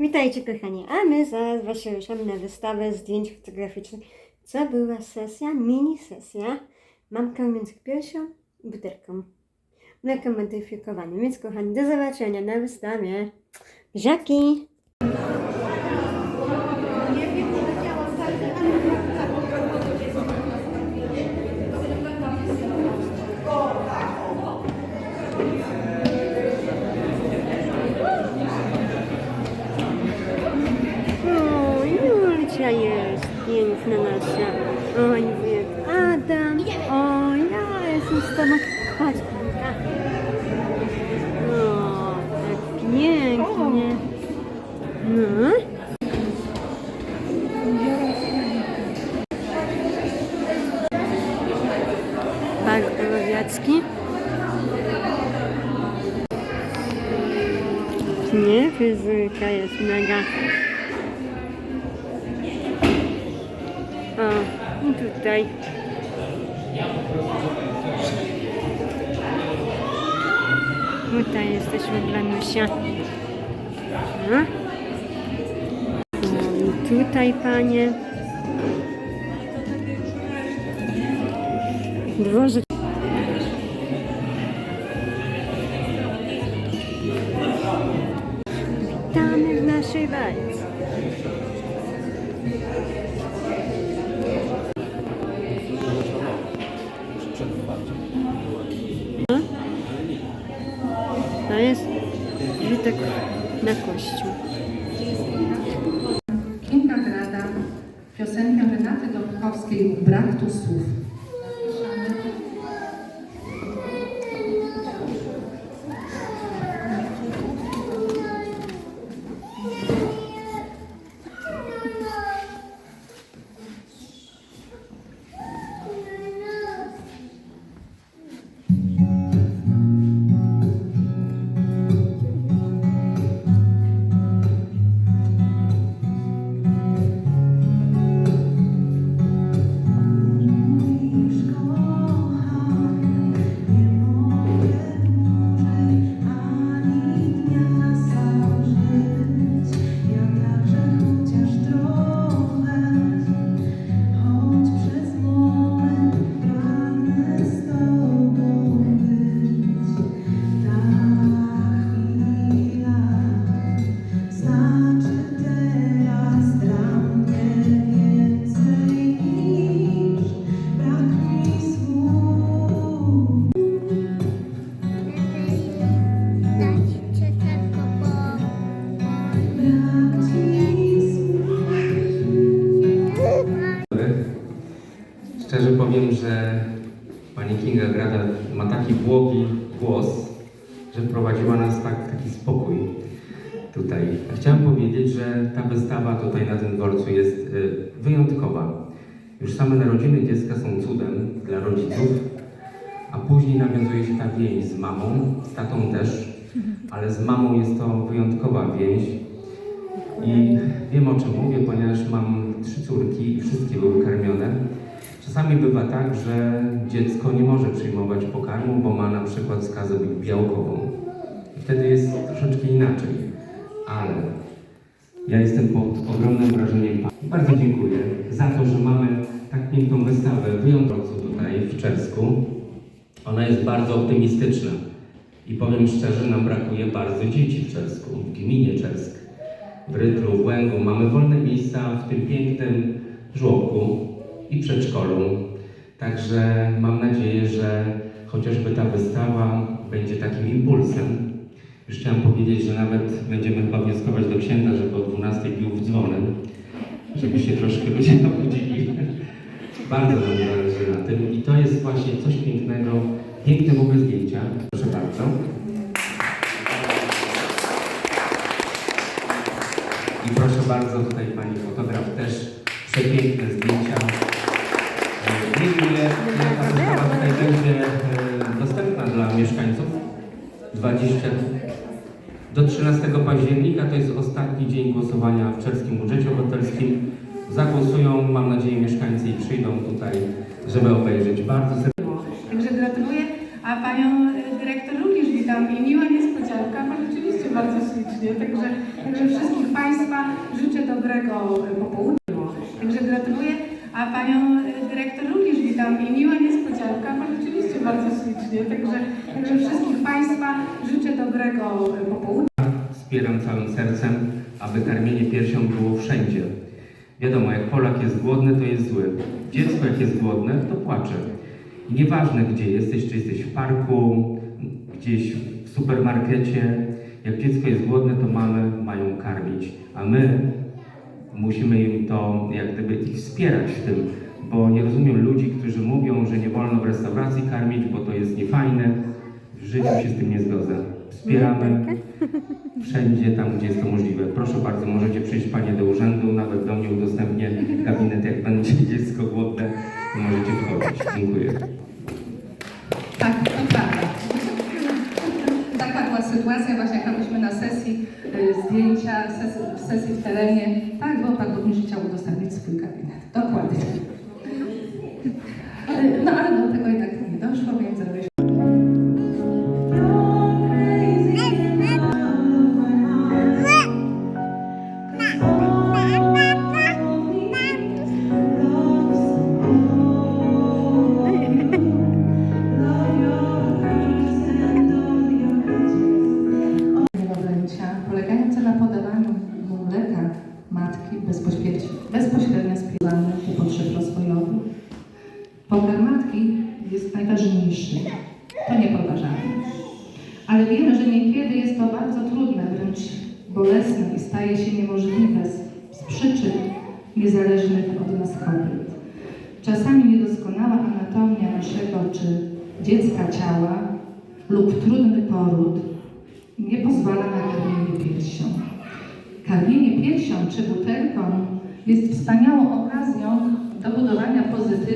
Witajcie kochani, a my zaraz właśnie ruszamy na wystawę zdjęć fotograficznych. Co była sesja? Mini sesja. Mamka między piersią i butelką. Mleko modyfikowane. Więc kochani, do zobaczenia na wystawie. Buziaki! Fizyka jest mega. O, i tutaj. Tutaj jesteśmy dla Nusia. No. No tutaj panie. Dworze. Witamy w naszej bajce. To jest żytek na kościół. Kinga Grada, piosenka Renaty Dąbrowskiej Brak tu słów. Ma taki błogi głos, że wprowadziła nas tak, taki spokój tutaj. Chciałem powiedzieć, że ta wystawa tutaj na tym dworcu jest y, wyjątkowa. Już same narodziny dziecka są cudem dla rodziców, a później nawiązuje się ta więź z mamą, z tatą też, ale z mamą jest to wyjątkowa więź. I wiem o czym mówię, ponieważ mam trzy córki i wszystkie były karmione. Czasami bywa tak, że dziecko nie może przyjmować pokarmu, bo ma na przykład skazę białkową. Wtedy jest troszeczkę inaczej. Ale ja jestem pod ogromnym wrażeniem. Bardzo dziękuję za to, że mamy tak piękną wystawę wyjątkową tutaj w Czesku. Ona jest bardzo optymistyczna. I powiem szczerze, nam brakuje bardzo dzieci w Czesku, w gminie Czesk w Rytlu, w Łęgu. Mamy wolne miejsca w tym pięknym żłobku i przedszkolu. Także mam nadzieję, że chociażby ta wystawa będzie takim impulsem. Już chciałem powiedzieć, że nawet będziemy chyba wnioskować do księdza, żeby o 12 bił w dzwonem, żeby się troszkę ludzie obudzili. Bardzo nam zależy na tym i to jest właśnie coś pięknego, piękne w ogóle zdjęcia. Proszę bardzo. I proszę bardzo, tutaj pani fotograf też przepiękne zdjęcia. E, ile, ta będzie e, dostępna dla mieszkańców. 20. Do 13 października to jest ostatni dzień głosowania w czeskim budżecie obywatelskim. Zagłosują, mam nadzieję, mieszkańcy i przyjdą tutaj, żeby obejrzeć. Bardzo serdecznie. Także gratuluję, A panią y, dyrektor również witam i miła niespodzianka, bo rzeczywiście bardzo ślicznie. Także, także wszystkich Państwa życzę dobrego popołudnia. Także gratuluję. A panią y, dyrektor również i miła niespodzianka, bo rzeczywiście bardzo ślicznie. Także, także wszystkich Państwa życzę dobrego popołudnia. Wspieram całym sercem, aby karmienie piersią było wszędzie. Wiadomo, jak Polak jest głodny, to jest zły. Dziecko jak jest głodne, to płacze. I nieważne gdzie jesteś, czy jesteś w parku, gdzieś w supermarkecie, jak dziecko jest głodne, to mamy mają karmić, a my musimy im to, jak gdyby ich wspierać w tym, bo nie rozumiem ludzi, którzy mówią, że nie wolno w restauracji karmić, bo to jest niefajne. W życiu się z tym nie zgodzę. Wspieramy wszędzie tam, gdzie jest to możliwe. Proszę bardzo, możecie przyjść Panie do urzędu, nawet do mnie udostępnię gabinet, jak będzie dziecko głodne, to możecie wchodzić. Dziękuję. Tak, to prawda. Taka była sytuacja, właśnie jak byliśmy na sesji y, zdjęcia, sesji, w sesji w terenie. Tak, bo Pan Burmistrz chciał udostępnić swój gabinet. Dokładnie. To nie podważamy. Ale wiemy, że niekiedy jest to bardzo trudne, wręcz bolesne i staje się niemożliwe z, z przyczyn niezależnych od nas kobiet. Czasami niedoskonała anatomia naszego czy dziecka ciała lub trudny poród nie pozwala na karmienie piersią. Karmienie piersią czy butelką jest wspaniałą okazją do budowania pozytywnych.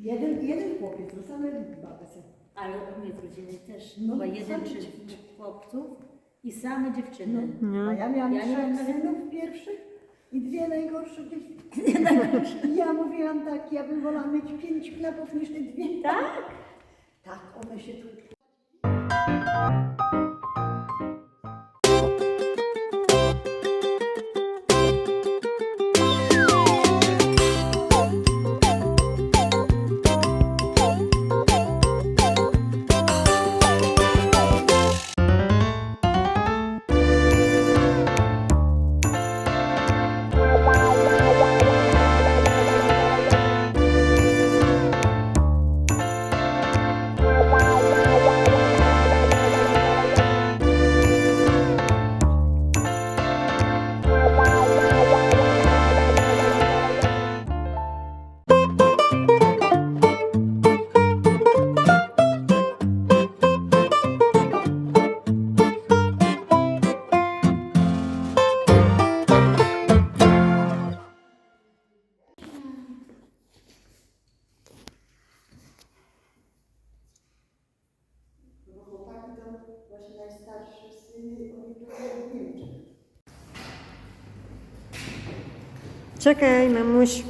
Jeden, jeden chłopiec, to same babce. Ale u mnie w rodzinie też No, chyba jeden same czy dziewczyny. trzech chłopców i same dziewczyny. A ja miałam Ja trzech nawet- synów pierwszych i dwie najgorsze dziewczyny. I ja mówiłam tak, ja bym wolała mieć pięć knapów niż te dwie. Tak? Tak, one się tu właśnie najstarszy syn, oni pracują w Niemczech. Czekaj, mamuś.